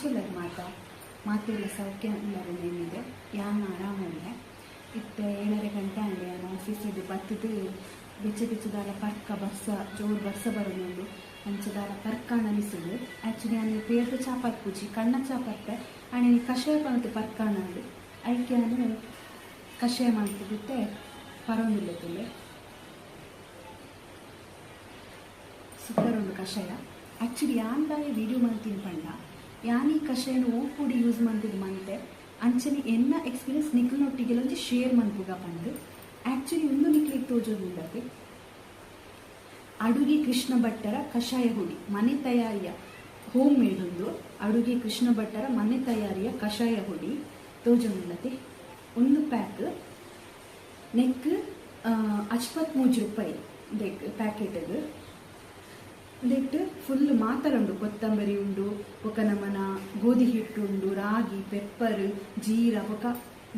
ಚಲರ್ ಮಾತ ಮಾತೆಲ್ಲ ಸೌಖ್ಯ ಎಲ್ಲರೂ ಏನಿದೆ ಯಾನ ಆರಾಮಲ್ಲ ಇತ್ತೆ ಏಳರೆ ಗಂಟೆ ಅಂಡೆ ನಾನು ಆಫೀಸಿದ್ದು ಬತ್ತದು ಬೆಚ್ಚ ಬೆಚ್ಚದಾರ ಪರ್ಕ ಬರ್ಸ, ಜೋರು ಬರ್ಸ ಬರೋದು ಅಂಚದಾರ ಪರ್ಕ ಅನಿಸುದು ಆ್ಯಕ್ಚುಲಿ ನಾನು ಪೇರ್ದು ಚಾಪಾತ್ ಪೂಜಿ, ಕಣ್ಣ ಚಾಪತ್ತೆ ಆಣೆ ಕಷಾಯ ಪಂತ ಪರ್ಕ ಅನ್ನೋದು. ಐಕ್ಯ ನಾನು ಕಷಾಯ ಮಾಡ್ತಿದ್ದೆ ಪರವಾಗಿಲ್ಲ ತುಲೆ ಒಂದು ಕಷಾಯ. ಆ್ಯಕ್ಚುಲಿ ಯಾನ್ ಬಾಯಿ ವಿಡಿಯೋ ಮಾಡ್ತೀನಿ ಈ ಕಷಾಯನ ಓ ಪುಡಿ ಯೂಸ್ ಮಾಡ್ತಿದ್ದು ಮಂತೆ ಅಂಚನೆ ಎನ್ನ ಎಕ್ಸ್ಪೀರಿಯನ್ಸ್ ನಿಕ್ಲಿನೊಟ್ಟಿಗೆಲ್ಲ ಒಂಜಿ ಶೇರ್ ಮನ್ಪುಗ ಬಂದು. ಆ್ಯಕ್ಚುಲಿ ಒಂದು ನಿಕ್ಲಿಗೆ ತೋಜೋದು ಉಂಡದು ಅಡುಗೆ ಕೃಷ್ಣ ಭಟ್ಟರ ಕಷಾಯ ಹುಡಿ ಮನೆ ತಯಾರಿಯ ಹೋಮ್ ಮೇಡ್ ಒಂದು ಅಡುಗೆ ಕೃಷ್ಣ ಭಟ್ಟರ ಮನೆ ತಯಾರಿಯ ಕಷಾಯ ಹುಡಿ ತೋಜೋದುಂಡತೆ ಒಂದು ಪ್ಯಾಕ್ ನೆಕ್ ಅಚ್ಪತ್ ಮೂಜು ರೂಪಾಯಿ ಪ್ಯಾಕೆಟ್ ಪ್ಯಾಕೆಟ್ಗೆ ಉಂದೆಟ್ ಫುಲ್ ಮಾತರ ಉಂಡು, ಕೊತ್ತಂಬರಿ ಉಂಡು ಬೊಕ ನಮನ ಗೋಧಿ ಹಿಟ್ಟು ಉಂಡು, ರಾಗಿ, ಪೆಪ್ಪರ್, ಜೀರ ಬೊಕ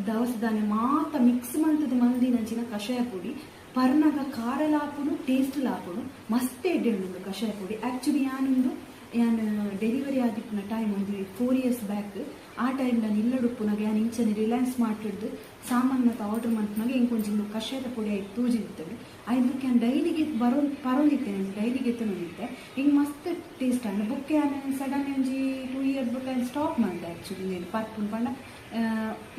ದವಸ ದಾನೆ ಮಾತ ಮಿಕ್ಸ್ ಮಂತದ ಮಂದಿನಂಚಿನ ಕಷಾಯ ಪುಡಿ. ಪರ್ನಗ ಖಾರ ಲಾಪುನು ಟೇಸ್ಟ್ ಲಾಪುನು, ಮಸ್ತ್ ಎಡ್ಡೆ ಉಂಡು ಕಷಾಯ ಪುಡಿ. ಆಕ್ಚುಲಿ ಯಾನುಂಡು ಯಾನ್ ಡೆಲಿವರಿ ಆದಿಪ್ಪುನ ಟೈಮ್ ಒಂದು ಫೋರ್ ಇಯರ್ಸ್ ಬ್ಯಾಕ್ ಆ ಟೈಮ್ ನಾನು ಇಲ್ಲಡುಪ್ಪುನಾಗ ಯಾನ್ ಇಂಚನೆ ರಿಲಯನ್ಸ್ ಮಾಡ್ತಿದ್ದು ಸಾಮಾನ್ಯತ ಆರ್ಡರ್ ಮಾಡ್ತಿನಾಗ ಇಂಕ ಒಂಜಿಂದು ಕಷಾಯದ ಪುಡಿ ಆಯ್ತು ತೂಜಿರ್ತೇವೆ ಅದಕ್ಕೆ ನಾನು ಡೈಲಿಗೆ ಬರೋ ನಾನು ಡೈಲಿಗೆ ಎತ್ತನೋದಿತ್ತೆ ಹಿಂಗೆ ಮಸ್ತ್ ಟೇಸ್ಟ್ ಅಂದ್ರೆ ಬುಕ್ಕೆ ನಾನು ಸಡನ್ ಒಂಜಿ ಟೂ ಇಯರ್ ಬುಕ್ ಸ್ಟಾಪ್ ಮಾಡಿದೆ ಆ್ಯಕ್ಚುಲಿ ನೀನು ಪರ್ಪುನ್ ಪಂಡ.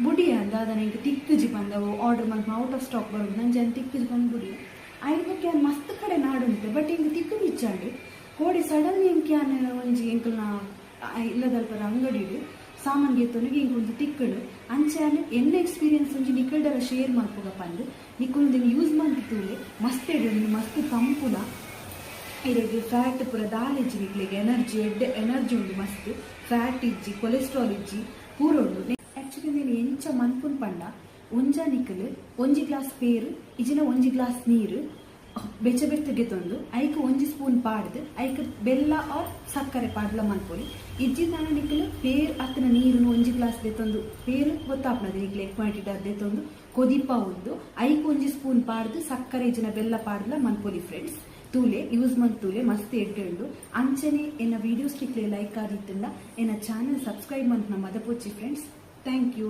ಬುಡಿ ಅಂದ, ಅದನ್ನ ಹಿಂಗೆ ತಿಕ್ಕಜಿ ಬಂದವು ಆರ್ಡರ್ ಮಾಡಿ ಔಟ್ ಆಫ್ ಸ್ಟಾಕ್ ಬರೋದು ನಂಜೆ ಜನ ತಿಕ್ಕಜಿ ಬಂದು ಬುಡಿ. ಅದಕ್ಕೆ ಮಸ್ತ್ ಕಡೆ ನಾಡು ಬಟ್ ಹಿಂಗೆ ತಿಕ್ಕು ಇಚ್ಚಾಂಡು ಕೋಡಿ ಸಡನ್ ಇಂಕೆ ಒಂಜಿ ಎಂಕಲ್ನ ಇಲ್ಲದಲ್ಪ ಅಂಗಡಿಡು ಸಾಮಾನ್ಗೆ ಎತ್ತೊನಿಗೆ ಇಂಕ ಒಂದು ತಿಕ್ಕಳು ಅಂಚಾನೆ ಎನ್ನ ಎಕ್ಸ್ಪೀರಿಯನ್ಸ್ ಒಂಜಿ ನಿಕಲ್ಡರ ಶೇರ್ ಮಾಡ್ಕೋಗ ಪಂದು ನಿಕ್ಕೊಂದು ಯೂಸ್ ಮಾಡ್ತಿತ್ತೂಲೆ ಮಸ್ತ್ ಎಡ್ಡೆ ಮಸ್ತ್ ತಂಪುಲ ಇರೋದು ಫ್ಯಾಟ್ ಪೂರ ದಾಲೆಜ್ಜಿ ನಿಕ್ಲೆಗ್ ಎನರ್ಜಿ ಎಡ್ಡೆ ಎನರ್ಜಿ ಉಂಡು ಮಸ್ತ್ ಫ್ಯಾಟ್ ಇಜ್ಜಿ ಕೊಲೆಸ್ಟ್ರಾಲ್ ಇಜ್ಜಿ ಪೂರ ಉಂಡು ಆ್ಯಕ್ಚುಲಿ ನೀನು ಎಂಚ ಮನ್ಪುನ್ ಪಂಡ ಒಂಜ ನಿಕ್ಕಲು ಒಂಜಿ ಗ್ಲಾಸ್ ಪೇರು ಇಜಿನ ಒಂಜಿ ಗ್ಲಾಸ್ ನೀರು ಬೆಚ್ಚ ಬೆಚ್ಚಗೆ ತಂದು ಐಕ್ ಒಂಜಿ ಸ್ಪೂನ್ ಪಾಡ್ದು ಐಕ್ ಬೆಲ್ಲ ಆರ್ ಸಕ್ಕರೆ ಪಾಡ್ಲ ಮನ್ಪೊಲಿ ಇಜ್ಜಿ ನಾನು ನಿಕ್ಕಲು ಪೇರ್ ಅತ್ತನ ನೀರನ್ನು ಒಂಜಿ ಗ್ಲಾಸ್ ದೆತ್ತೊಂದು ಪೇರ್ ಗೊತ್ತಾಪನದು ನಿಕ್ಲೆ ಕ್ವಾಂಟಿಟಿ ಅದೇ ತಂದು ಕೊದಿಪ ಒಂದು ಐಕ್ ಒಂಜಿ ಸ್ಪೂನ್ ಪಾಡ್ದು ಸಕ್ಕರೆ ಇಜ್ಜಿನ ಬೆಲ್ಲ ಪಾಡ್ಲ ಮನ್ಪೊಲಿ ಫ್ರೆಂಡ್ಸ್ ತೂಲೆ ಯೂಸ್ ಮಂತ್ ತೂಲೆ ಮಸ್ತ್ ಎಡ್ಡು ಅಂಚನೆ ಎನ್ನ ವಿಡಿಯೋಸ್ ಟಿಕ್ಲೆ ಲೈಕ್ ಆದಿತ್ತಂಡ ಎನ್ನ ಚಾನಲ್ ಸಬ್ಸ್ಕ್ರೈಬ್ ಮಂತ್ ನಮ್ಮ ಮದಪೋಚಿ ಫ್ರೆಂಡ್ಸ್ ಥ್ಯಾಂಕ್ ಯು